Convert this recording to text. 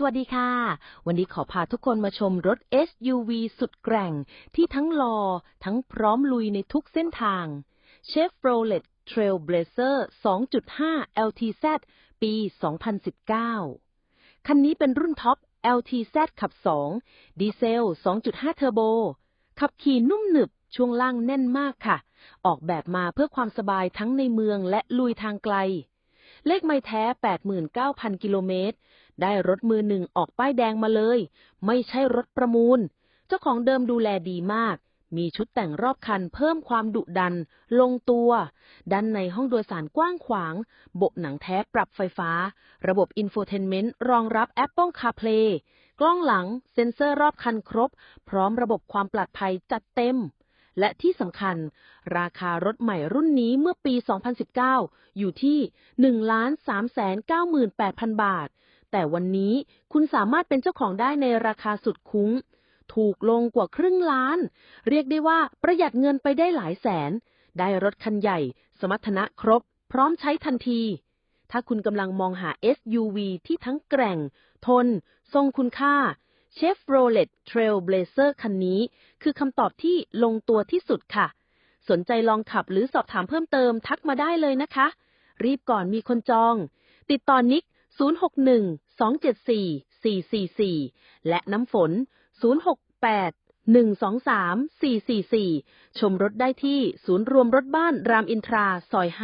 สวัสดีค่ะ วันนี้ขอพาทุกคนมาชมรถ SUV สุดแกร่ง ที่ทั้งหลอ่อทั้งพร้อมลุยในทุกเส้นทาง Chevrolet Trailblazer 2.5 LTZ ปี 2019 คันนี้เป็นรุ่นท็อป LTZ ขับ 2 ดีเซล 2.5 เทอร์โบ ขับขี่นุ่มหนึบช่วงล่างแน่นมากค่ะ ออกแบบมาเพื่อความสบายทั้งในเมืองและลุยทางไกล เลขไม่แท้ 89,000 กิโลเมตร ได้รถมือหนึ่งออกป้ายแดงมาเลย ไม่ใช่รถประมูล เจ้าของเดิมดูแลดีมาก มีชุดแต่งรอบคันเพิ่มความดุดัน ลงตัว ด้านในห้องโดยสารกว้างขวาง โบะหนังแท้ปรับไฟฟ้า ระบบอินโฟเทนเมนต์รองรับ Apple CarPlay กล้องหลัง เซ็นเซอร์รอบคันครบ พร้อมระบบความปลอดภัยจัดเต็มและที่สำคัญ ราคารถใหม่รุ่นนี้เมื่อปี 2019 อยู่ที่ 1,398,000 บาท แต่วันนี้คุณสามารถเป็นเจ้าของได้ในราคาสุดคุ้ม ถูกลงกว่าครึ่งล้าน เรียกได้ว่าประหยัดเงินไปได้หลายแสน ได้รถคันใหญ่ สมรรถนะครบ พร้อมใช้ทันที ถ้าคุณกำลังมองหา SUV ที่ทั้งแกร่ง ทน ทรงคุณค่า Chevrolet Trailblazer คันนี้ คือคำตอบที่ลงตัวที่สุดค่ะ สนใจลองขับหรือสอบถามเพิ่มเติมทักมาได้เลยนะคะ รีบก่อนมีคนจอง ติดต่อนิก 061-274-444 และน้ำฝน 068-123-444 ชมรถได้ที่ศูนย์รวมรถบ้านรามอินทราซอย 5